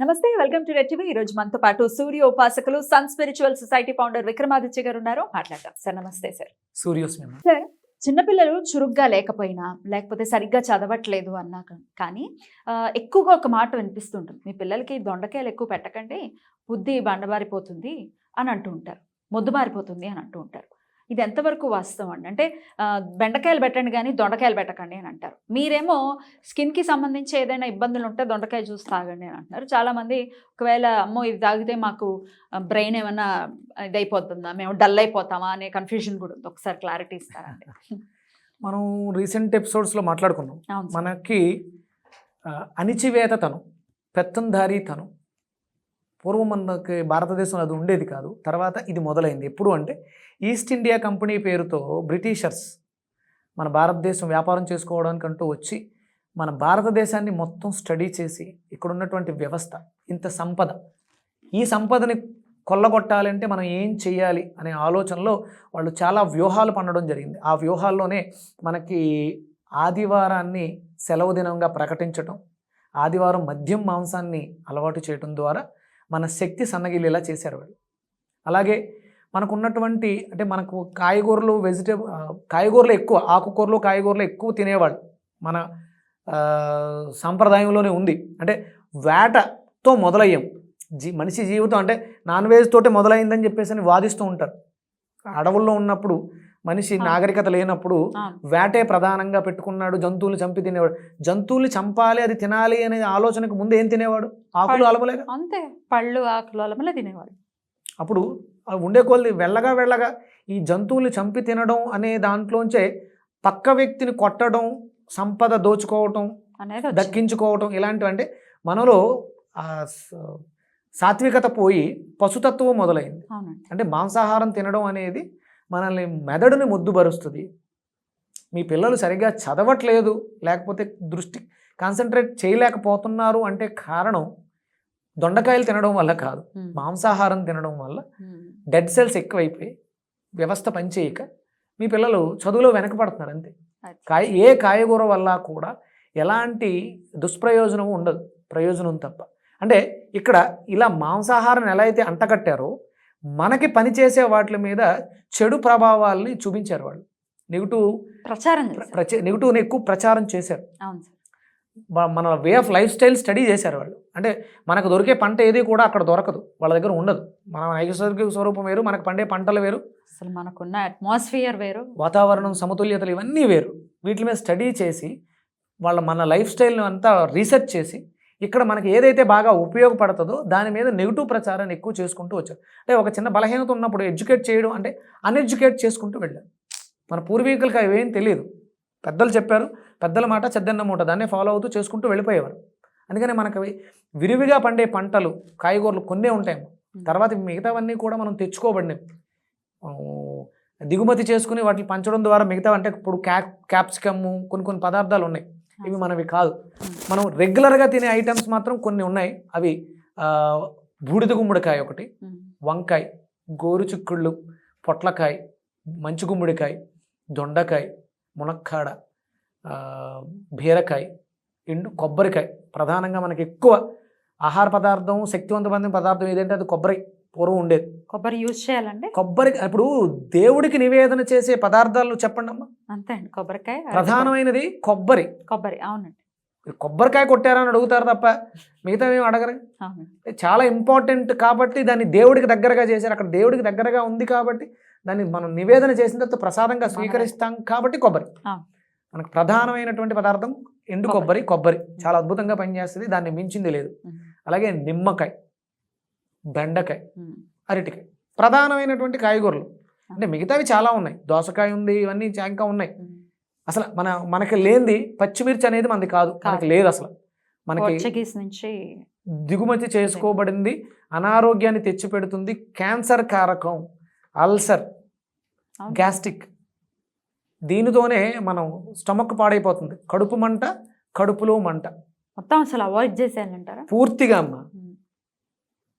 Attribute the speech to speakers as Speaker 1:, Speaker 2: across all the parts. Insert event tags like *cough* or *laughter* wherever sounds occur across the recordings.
Speaker 1: నమస్తే welcome to red TV. ఈ రోజు మనతో పాటు సూర్య ఉపాసకులు sun spiritual society founder Vikramaditya గారు ఉన్నారు. మాట్లాడతాం సార్ నమస్తే సార్
Speaker 2: సూర్యోస్మి
Speaker 1: సార్ చిన్నపిల్లలు చురుగ్గా లేకపోయినా లేకపోతే సరిగ్గా చదవట్లేదు అన్నా కానీ ఎక్కువగా ఒక మాట వినిపిస్తుంటుంది. మీ పిల్లలకి దొండకాయలు ఎక్కువ పెట్టకండి బుద్ధి బండబారిపోతుంది అని అంటూ ఉంటారు. మొద్దుబారిపోతుంది అని అంటూ ఉంటారు. ఇది ఎంతవరకు వాస్తవం అండి? అంటే బెండకాయలు పెట్టండి కానీ దొండకాయలు పెట్టకండి అని అంటారు. మీరేమో స్కిన్కి సంబంధించి ఏదైనా ఇబ్బందులు ఉంటే దొండకాయ జ్యూస్ తాగండి అని అంటున్నారు. చాలామంది ఒకవేళ అమ్మో ఇది తాగితే మాకు బ్రెయిన్ ఏమన్నా ఇదైపోతుందా? మేము డల్ అయిపోతామా? అనే కన్ఫ్యూజన్ కూడా ఉంది. ఒకసారి క్లారిటీ ఇస్తారండి. *laughs*
Speaker 2: మనం రీసెంట్ ఎపిసోడ్స్లో మాట్లాడుకున్నాం. మనకి అణిచివేత తను పెత్తంధారి తను పూర్వం మనకి భారతదేశంలో అది ఉండేది కాదు. తర్వాత ఇది మొదలైంది. ఎప్పుడు అంటే ఈస్ట్ ఇండియా కంపెనీ పేరుతో బ్రిటిషర్స్ మన భారతదేశం వ్యాపారం చేసుకోవడానికంటూ వచ్చి మన భారతదేశాన్ని మొత్తం స్టడీ చేసి ఇక్కడ ఉన్నటువంటి వ్యవస్థ ఇంత సంపద. ఈ సంపదని కొల్లగొట్టాలంటే మనం ఏం చేయాలి అనే ఆలోచనలో వాళ్ళు చాలా వ్యూహాలు పండడం జరిగింది. ఆ వ్యూహాల్లోనే మనకి ఆదివారాన్ని సెలవు దినంగా ప్రకటించటం ఆదివారం మద్యం మాంసాన్ని అలవాటు చేయటం ద్వారా మన శక్తి సన్నగిల్లేలా చేశారు వాళ్ళు. అలాగే మనకు ఉన్నటువంటి అంటే మనకు కాయగూరలు వెజిటేబుల్ కాయగూరలు ఎక్కువ ఆకుకూరలు కాయగూరలు ఎక్కువ తినేవాళ్ళు. మన సంప్రదాయంలోనే సాంప్రదాయంలోనే ఉంది. అంటే వేటతో మొదలయ్యాం. జీ మనిషి జీవితం అంటే నాన్ వెజ్ తోటే మొదలైందని చెప్పేసి అని వాదిస్తూ ఉంటారు. అడవుల్లో ఉన్నప్పుడు మనిషి. నాగరికత లేనప్పుడు వేటే ప్రధానంగా పెట్టుకున్నాడు జంతువులు చంపి తినేవాడు. జంతువులు చంపాలి అది తినాలి అనే ఆలోచనకు ముందు ఏం తినేవాడు? ఆకులు
Speaker 1: పళ్ళు.
Speaker 2: అలమలేక
Speaker 1: అంతే. పళ్ళు ఆకులు అలమలే తినేవాళ్ళు
Speaker 2: అప్పుడు ఉండే కొద్ది వెళ్ళగా వెళ్ళగా ఈ జంతువులు చంపి తినడం అనే దాంట్లోంచే పక్క వ్యక్తిని కొట్టడం సంపద దోచుకోవటం. దక్కించుకోవటం ఇలాంటివి అంటే మనలో సాత్వికత పోయి పశుతత్వం మొదలైంది. అంటే మాంసాహారం తినడం అనేది మనల్ని మెదడుని ముద్దుబరుస్తుంది మీ పిల్లలు సరిగ్గా చదవట్లేదు లేకపోతే దృష్టి కాన్సన్ట్రేట్ చేయలేకపోతున్నారు అంటే కారణం దొండకాయలు తినడం వల్ల కాదు. మాంసాహారం తినడం వల్ల డెడ్ సెల్స్ ఎక్కువైపోయి వ్యవస్థ పనిచేయక మీ పిల్లలు చదువులో వెనకబడుతున్నారు అంతే. కాయ ఏ కాయగూర వల్ల కూడా ఎలాంటి దుష్ప్రయోజనం ఉండదు. ప్రయోజనం తప్ప. అంటే ఇక్కడ ఇలా మాంసాహారం ఎలా అయితే అంటకట్టారో మనకి పనిచేసే వాటి మీద చెడు ప్రభావాల్ని చూపించారు వాళ్ళు. నెగిటివ్
Speaker 1: ప్రచారం
Speaker 2: నెగిటివ్ని ఎక్కువ ప్రచారం చేశారు. మన way of life style study చేశారు వాళ్ళు. అంటే మనకు దొరికే పంట ఏది కూడా అక్కడ దొరకదు. వాళ్ళ దగ్గర ఉండదు. మన నైసర్గిక స్వరూపం వేరు మనకు పండే పంటలు వేరు.
Speaker 1: అసలు మనకున్న అట్మాస్ఫియర్ వేరు.
Speaker 2: వాతావరణం సమతుల్యతలు ఇవన్నీ వేరు. వీటి మీద స్టడీ చేసి వాళ్ళ మన లైఫ్ స్టైల్ని అంతా రీసెర్చ్ చేసి ఇక్కడ మనకి ఏదైతే బాగా ఉపయోగపడుతుందో దాని మీద నెగిటివ్ ప్రచారాన్ని ఎక్కువ చేసుకుంటూ వచ్చారు. అంటే ఒక చిన్న బలహీనత ఉన్నప్పుడు ఎడ్యుకేట్ చేయడం అంటే అన్ఎడ్యుకేట్ చేసుకుంటూ వెళ్ళారు. మన పూర్వీకులకి అవేం తెలియదు పెద్దలు చెప్పారు పెద్దల మాట చెద్దన్న మూట దాన్నే ఫాలో అవుతూ చేసుకుంటూ వెళ్ళిపోయేవారు. అందుకని మనకు విరివిగా పండే పంటలు కాయగూరలు కొన్నే ఉంటాయి తర్వాత మిగతావన్నీ కూడా మనం తెచ్చుకోబడినాయి దిగుమతి చేసుకుని వాటిని పంచడం ద్వారా మిగతా అంటే ఇప్పుడు క్యా క్యాప్సికమ్ కొన్ని కొన్ని పదార్థాలు ఉన్నాయి. ఇవి మనవి కాదు. మనం రెగ్యులర్గా తినే ఐటమ్స్ మాత్రం కొన్ని ఉన్నాయి. అవి బూడిద గుమ్మడికాయ ఒకటి
Speaker 1: ఉమ్,
Speaker 2: వంకాయ గోరుచిక్కుళ్ళు పొట్లకాయ మంచి గుమ్మడికాయ దొండకాయ మునక్కాడ బీరకాయ ఎండు కొబ్బరికాయ. ప్రధానంగా మనకి ఎక్కువ ఆహార పదార్థం శక్తివంతమైన పదార్థం ఏదంటే అది కొబ్బరి. పూర్వం ఉండేది.
Speaker 1: కొబ్బరి యూజ్ చేయాలండి?
Speaker 2: కొబ్బరి ఇప్పుడు దేవుడికి నివేదన చేసే పదార్థాలు చెప్పండి అమ్మా
Speaker 1: అంతే అండి కొబ్బరికాయ
Speaker 2: ప్రధానమైనది కొబ్బరి.
Speaker 1: కొబ్బరి అవునండి.
Speaker 2: కొబ్బరికాయ కొట్టారని అడుగుతారు తప్ప మిగతా ఏమి అడగరు చాలా ఇంపార్టెంట్ కాబట్టి దాన్ని దేవుడికి దగ్గరగా చేశారు. అక్కడ దేవుడికి దగ్గరగా ఉంది కాబట్టి దాన్ని మనం నివేదన చేసిన తర్వాత ప్రసాదంగా స్వీకరిస్తాం కాబట్టి కొబ్బరి. మనకు ప్రధానమైనటువంటి పదార్థం ఎండు కొబ్బరి. కొబ్బరి చాలా అద్భుతంగా పనిచేస్తుంది. దాన్ని మించింది లేదు. అలాగే నిమ్మకాయ. బెండకాయ అరటికాయ ప్రధానమైనటువంటి కాయగూరలు. అంటే మిగతావి చాలా ఉన్నాయి. దోసకాయ ఉంది ఇవన్నీ ఇంకా ఉన్నాయి. అసలు మన మనకి లేనిది పచ్చిమిర్చి అనేది మనది కాదు. మనకి లేదు అసలు. మనకి
Speaker 1: నుంచి
Speaker 2: దిగుమతి చేసుకోబడింది అనారోగ్యాన్ని తెచ్చిపెడుతుంది క్యాన్సర్ కారకం అల్సర్. గ్యాస్ట్రిక్. దీనితోనే మనం స్టమక్ పాడైపోతుంది. కడుపు మంట కడుపులో మంట.
Speaker 1: మొత్తం అసలు అవాయిడ్ చేసేయాలంటారా?
Speaker 2: పూర్తిగా అమ్మ.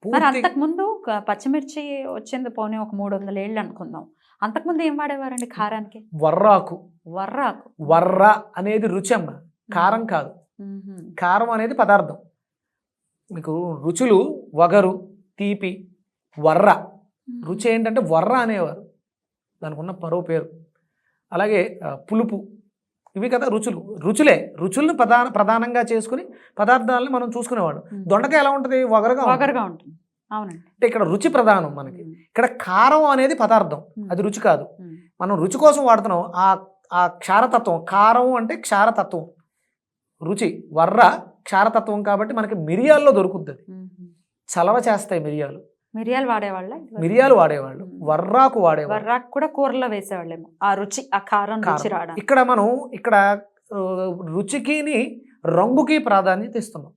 Speaker 1: మరి
Speaker 2: పూర్తి
Speaker 1: అంతకు ముందు పచ్చిమిర్చి వచ్చింది పోనీ ఒక మూడు వందల ఏళ్ళు అనుకుందాం అంతకుముందు ఏం వాడేవారండి కారానికి?
Speaker 2: వర్రాకు.
Speaker 1: వర్రాకు.
Speaker 2: వర్ర అనేది రుచి అమ్మ. కారం కాదు. కారం అనేది పదార్థం. మీకు రుచులు వగరు తీపి వర్ర. రుచి ఏంటంటే వర్ర అనేవారు. దానికి ఉన్న మరో పేరు. అలాగే పులుపు. ఇవి కదా రుచులు. రుచులే. రుచులను ప్రధాన ప్రధానంగా చేసుకుని పదార్థాలను మనం చూసుకునేవాడు. దొండకాయ ఎలా ఉంటుంది? వగరగా ఉంటుంది.
Speaker 1: వగరుగా ఉంటుంది. అవునండి.
Speaker 2: అంటే ఇక్కడ రుచి ప్రధానం మనకి. ఇక్కడ కారం అనేది పదార్థం. అది రుచి కాదు. మనం రుచి కోసం వాడుతున్నాం. ఆ ఆ క్షారతత్వం. కారం అంటే క్షారతత్వం. రుచి. వర్ర క్షారతత్వం కాబట్టి మనకి మిరియాల్లో దొరుకుతుంది. చలవ చేస్తాయి మిరియాలు.
Speaker 1: మిరియాలు వాడేవాళ్ళ
Speaker 2: మిరియాలు వాడేవాళ్ళు. వర్రాకు వాడేవాళ్ళు.
Speaker 1: వర్రాకు కూడా కూరలో వేసేవాళ్ళేమో. ఆ రుచి ఆ కారం రుచి. రావడానికి.
Speaker 2: ఇక్కడ మనం ఇక్కడ రుచికిని రంగుకి ప్రాధాన్యత ఇస్తున్నాం.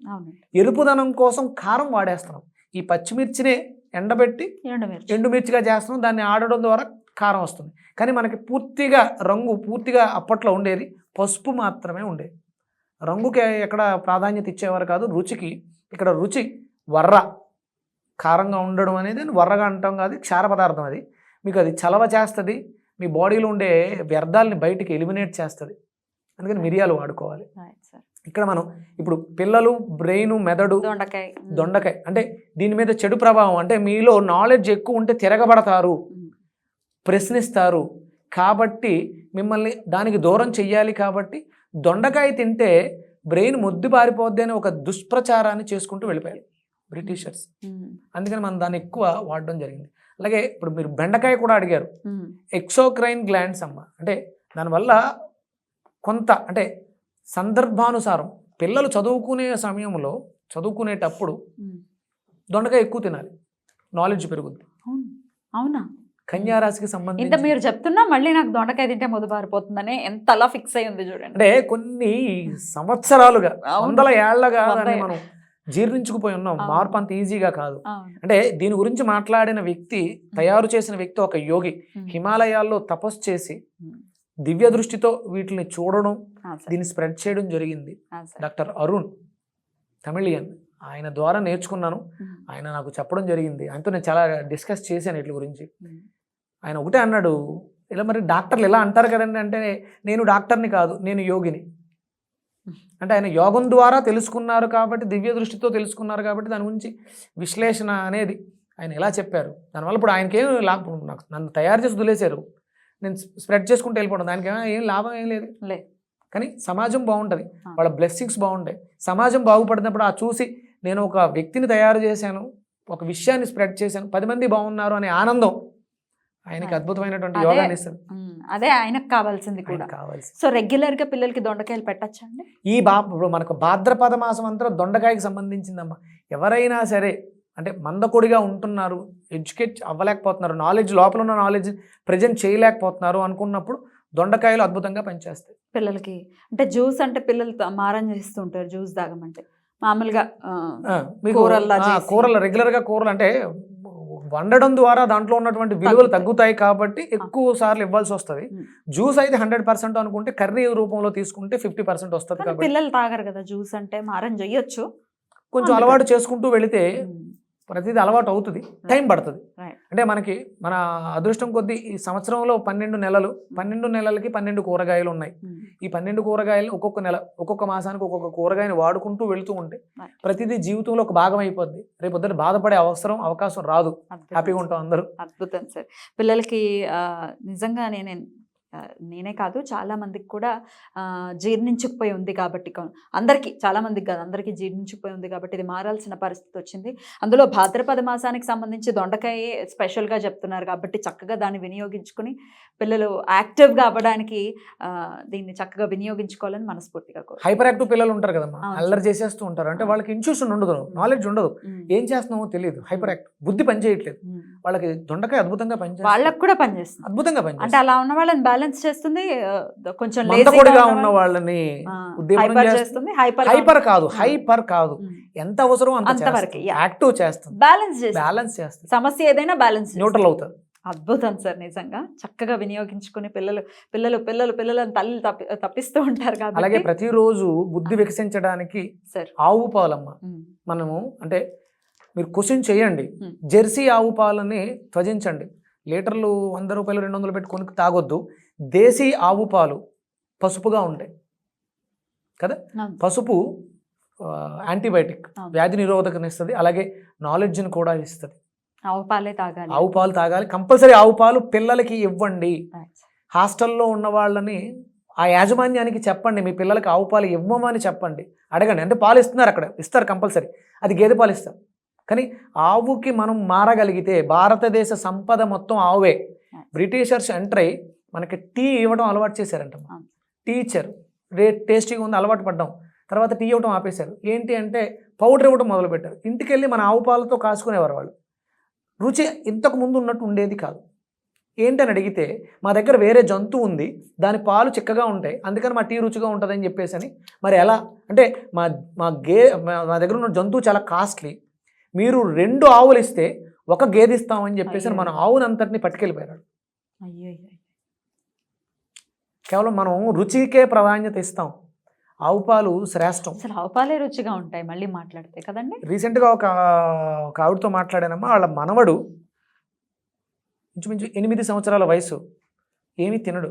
Speaker 2: ఎరుపుదనం కోసం కారం వాడేస్తున్నాం. ఈ పచ్చిమిర్చినే ఎండబెట్టి
Speaker 1: ఎండుమిర్చి.
Speaker 2: ఎండుమిర్చిగా చేస్తున్నాం. దాన్ని ఆడడం ద్వారా కారం వస్తుంది. కానీ మనకి పూర్తిగా రంగు పూర్తిగా అప్పట్లో ఉండేది పసుపు మాత్రమే ఉండేది రంగుకి ఎక్కడ ప్రాధాన్యత ఇచ్చేవారు కాదు రుచికి. ఇక్కడ రుచి వర్ర కారంగా ఉండడం అనేది వర్రగా అంటాం కాదు క్షార పదార్థం అది. మీకు అది చలవ చేస్తుంది మీ బాడీలో ఉండే వ్యర్థాలని బయటికి ఎలిమినేట్ చేస్తుంది. అందుకని మిరియాలు వాడుకోవాలి. ఇక్కడ మనం ఇప్పుడు పిల్లలు బ్రెయిన్ మెదడు
Speaker 1: దొండకాయ.
Speaker 2: దొండకాయ. అంటే దీని మీద చెడు ప్రభావం. అంటే మీలో నాలెడ్జ్ ఎక్కువ ఉంటే తిరగబడతారు. ప్రశ్నిస్తారు. కాబట్టి మిమ్మల్ని దానికి దూరం చెయ్యాలి కాబట్టి దొండకాయ తింటే బ్రెయిన్ మొద్దు పారిపోద్ది అని ఒక దుష్ప్రచారాన్ని చేసుకుంటూ వెళ్ళిపోయారు బ్రిటిషర్స్. అందుకని మనం దాన్ని ఎక్కువ వాడడం జరిగింది. అలాగే ఇప్పుడు మీరు బెండకాయ కూడా అడిగారు. ఎక్సోక్రైన్ గ్లాండ్స్ అమ్మ. అంటే దానివల్ల కొంత అంటే సందర్భానుసారం పిల్లలు చదువుకునే సమయంలో చదువుకునేటప్పుడు. దొండకాయ ఎక్కువ తినాలి. నాలెడ్జ్ పెరుగుద్ది.
Speaker 1: అవును.
Speaker 2: కన్యారాశికి
Speaker 1: ఇంత
Speaker 2: సంబంధించి
Speaker 1: మీరు చెప్తున్నా మళ్ళీ నాకు దొండకాయ తింటే మొదబారిపోతుందని ఎంత అలా ఫిక్స్ అయి ఉంది చూడండి.
Speaker 2: అంటే కొన్ని సంవత్సరాలుగా. వందల
Speaker 1: ఏళ్ళగా
Speaker 2: మనం జీర్ణించుకుపోయి ఉన్నాం. మార్పు అంత ఈజీగా కాదు అంటే దీని గురించి మాట్లాడిన వ్యక్తి తయారు చేసిన వ్యక్తి ఒక యోగి. హిమాలయాల్లో తపస్సు చేసి. దివ్య దృష్టితో వీటిని చూడడం. దీన్ని స్ప్రెడ్ చేయడం జరిగింది. డాక్టర్ అరుణ్ తమిళియన్ ఆయన ద్వారా నేర్చుకున్నాను. ఆయన నాకు చెప్పడం జరిగింది ఆయనతో నేను చాలా డిస్కస్ చేశాను వీటి గురించి. ఆయన ఒకటే అన్నాడు ఇలా మరి డాక్టర్లు ఎలా అంటారు కదండి అంటే నేను డాక్టర్ని కాదు నేను యోగిని అంటే ఆయన యోగం ద్వారా తెలుసుకున్నారు కాబట్టి దివ్య దృష్టితో తెలుసుకున్నారు కాబట్టి దాని గురించి విశ్లేషణ అనేది ఆయన ఎలా చెప్పారు. దానివల్ల ఇప్పుడు ఆయనకేం లాభం? నాకు నన్ను తయారు చేసి వదిలేశారు. నేను స్ప్రెడ్ చేసుకుంటూ వెళ్ళిపోవడం. దానికి ఏం- ఏం లాభం ఏం లేదు.
Speaker 1: లేదు.
Speaker 2: కానీ సమాజం బాగుంటుంది. వాళ్ళ బ్లెస్సింగ్స్ బాగుంటాయి. సమాజం బాగుపడినప్పుడు ఆ చూసి నేను ఒక వ్యక్తిని తయారు చేశాను. ఒక విషయాన్ని స్ప్రెడ్ చేశాను. పది మంది బాగున్నారు అనే ఆనందం ఆయనకి. అద్భుతమైనటువంటి ఇస్తుంది
Speaker 1: ఉమ్. అదే ఆయనకు కావాల్సింది కూడా
Speaker 2: ఆయనకి కావాల్సి
Speaker 1: సో రెగ్యులర్గా పిల్లలకి దొండకాయలు పెట్టచ్చండి
Speaker 2: ఈ బా ఇప్పుడు మనకు భాద్రపద మాసం అంతా దొండకాయకి సంబంధించిందమ్మా ఎవరైనా సరే అంటే మందకొడిగా ఉంటున్నారు ఎడ్యుకేట్ అవ్వలేకపోతున్నారు నాలెడ్జ్ లోపల ఉన్న నాలెడ్జ్ ప్రజెంట్ చేయలేకపోతున్నారు అనుకున్నప్పుడు దొండకాయలు అద్భుతంగా పనిచేస్తాయి
Speaker 1: పిల్లలకి అంటే జ్యూస్ అంటే పిల్లలు మారం చేస్తూ ఉంటారు జ్యూస్ తాగమంటే మామూలుగా కూరల్లా.
Speaker 2: కూరలు రెగ్యులర్గా కూరలు అంటే వండడం ద్వారా దాంట్లో ఉన్నటువంటి విలువలు
Speaker 1: తగ్గుతాయి.
Speaker 2: కాబట్టి ఎక్కువ సార్లు ఇవ్వాల్సి వస్తుంది. జ్యూస్ అయితే హండ్రెడ్ పర్సెంట్ అనుకుంటే కర్రీ రూపంలో తీసుకుంటే ఫిఫ్టీ పర్సెంట్ వస్తుంది కాబట్టి
Speaker 1: పిల్లలు తాగరు కదా జ్యూస్ అంటే మారం చెయ్యొచ్చు
Speaker 2: కొంచెం. అలవాటు చేసుకుంటూ వెళితే. ప్రతిదీ అలవాటు అవుతుంది టైం పడుతుంది. అంటే మనకి మన అదృష్టం కొద్దీ ఈ సంవత్సరంలో పన్నెండు నెలలు పన్నెండు నెలలకి పన్నెండు కూరగాయలు ఉన్నాయి
Speaker 1: ఉమ్.
Speaker 2: ఈ పన్నెండు కూరగాయలు ఒక్కొక్క నెల ఒక్కొక్క మాసానికి ఒక్కొక్క కూరగాయని వాడుకుంటూ వెళుతూ ఉంటే. ప్రతిదీ జీవితంలో ఒక భాగం అయిపోద్ది రేపు పొద్దున బాధపడే అవసరం అవకాశం రాదు హ్యాపీగా. ఉంటాం అందరూ
Speaker 1: అద్భుతం సార్ పిల్లలకి నిజంగా నేనే నేనే కాదు చాలా మందికి కూడా జీర్ణించుకుపోయి ఉంది కాబట్టి అందరికీ చాలా మందికి కాదు అందరికీ జీర్ణించుకుపోయి ఉంది కాబట్టి ఇది మారాల్సిన పరిస్థితి వచ్చింది. అందులో భాద్రపద మాసానికి సంబంధించి దొండకాయ స్పెషల్గా చెప్తున్నారు కాబట్టి చక్కగా దాన్ని వినియోగించుకుని పిల్లలు యాక్టివ్గా అవ్వడానికి దీన్ని చక్కగా వినియోగించుకోవాలని మనస్ఫూర్తిగా
Speaker 2: హైపర్ యాక్టివ్ పిల్లలు ఉంటారు కదమ్మా. అల్లరి చేసేస్తూ ఉంటారు. అంటే. వాళ్ళకి ఇన్స్టిట్యూషన్ ఉండదు నాలెడ్జ్ ఉండదు. ఏం చేస్తున్నామో తెలియదు హైపర్ యాక్టివ్ బుద్ధి పని చేయట్లేదు వాళ్ళకి దొండకాయ అద్భుతంగా పనిచేస్తుంది.
Speaker 1: వాళ్ళకు కూడా పనిచేస్తుంది.
Speaker 2: అద్భుతంగా
Speaker 1: అంటే
Speaker 2: పనిచేస్తుంది
Speaker 1: అలా ఉన్న వాళ్ళని బ్యాలెన్స్ చేస్తుంది కొంచెం లేజీగా
Speaker 2: ఉన్న వాళ్ళని
Speaker 1: హైపర్
Speaker 2: చేస్తుంది.
Speaker 1: హైపర్
Speaker 2: హైపర్ కాదు హైపర్ కాదు. ఎంత అవసరం అంత
Speaker 1: అంతవరకు.
Speaker 2: యాక్టివ్ చేస్తుంది.
Speaker 1: బ్యాలెన్స్
Speaker 2: బ్యాలెన్స్ చేస్తుంది.
Speaker 1: సమస్య ఏదైనా బ్యాలెన్స్
Speaker 2: న్యూట్రల్ అవుతుంది.
Speaker 1: అద్భుతం సార్ నిజంగా. చక్కగా వినియోగించుకుని పిల్లలు పిల్లలు పిల్లలు పిల్లలను తల్లి తప్పి తప్పిస్తూ ఉంటారు
Speaker 2: అలాగే
Speaker 1: కాబట్టి
Speaker 2: ప్రతిరోజు బుద్ధి వికసించడానికి
Speaker 1: సార్.
Speaker 2: ఆవు పాలమ్మ. మనము అంటే మీరు క్వశ్చన్ చేయండి. జెర్సీ ఆవు పాలని త్వజించండి. లీటర్లు వంద రూపాయలు రెండు వందలు పెట్టి కొనుక్కు తాగొద్దు. దేశీ ఆవు పాలు పసుపుగా ఉంటాయి. కదా? పసుపు యాంటీబయాటిక్. వ్యాధి నిరోధకని ఇస్తుంది అలాగే నాలెడ్జ్ని కూడా ఇస్తుంది.
Speaker 1: ఆవు పాలే తాగాలి.
Speaker 2: ఆవు పాలు తాగాలి. కంపల్సరీ ఆవు పాలు పిల్లలకి ఇవ్వండి. హాస్టల్లో ఉన్న వాళ్ళని ఆ యాజమాన్యానికి చెప్పండి మీ పిల్లలకి ఆవు పాలు ఇవ్వమని చెప్పండి. అడగండి. అంటే పాలు ఇస్తున్నారు అక్కడ. ఇస్తారు కంపల్సరీ. అది గేదె పాలు ఇస్తారు. కానీ ఆవుకి మనం మారగలిగితే భారతదేశ సంపద మొత్తం ఆవువే బ్రిటిషర్స్ ఎంటర్ అయ్యి మనకి టీ ఇవ్వడం అలవాటు చేశారంట
Speaker 1: అవును.
Speaker 2: టీ ఇచ్చారు రే టేస్టీగా ఉంది అలవాటు పడ్డాం. తర్వాత టీ ఇవ్వడం ఆపేశారు. ఏంటి అంటే పౌడర్ ఇవ్వడం మొదలుపెట్టారు. ఇంటికి వెళ్ళి మన ఆవు పాలతో కాసుకునేవారు వాళ్ళు. రుచి ఇంతకు ముందు ఉన్నట్టు ఉండేది కాదు. ఏంటని అడిగితే మా దగ్గర వేరే జంతువు ఉంది దాని పాలు చిక్కగా ఉంటాయి అందుకని మా టీ రుచిగా ఉంటుందని చెప్పేసి అని. మరి ఎలా? అంటే మా మా గే మా- దగ్గర ఉన్న జంతువు చాలా కాస్ట్లీ. మీరు రెండు ఆవులు ఇస్తే ఒక గేదె ఇస్తామని చెప్పేసి అని మన ఆవుని అంతటిని పట్టుకెళ్ళిపోయారు
Speaker 1: అయ్యో.
Speaker 2: కేవలం మనం రుచికే ప్రాధాన్యత ఇస్తాం. ఆవు పాలు శ్రేష్టం.
Speaker 1: అసలు ఆవు పాలే రుచిగా ఉంటాయి మళ్ళీ మాట్లాడితే కదండి?
Speaker 2: రీసెంట్గా ఒక ఒక ఆవిడతో మాట్లాడానమ్మా వాళ్ళ మనవడు ఇంచుమించు ఎనిమిది సంవత్సరాల వయసు. ఏమీ తినడు.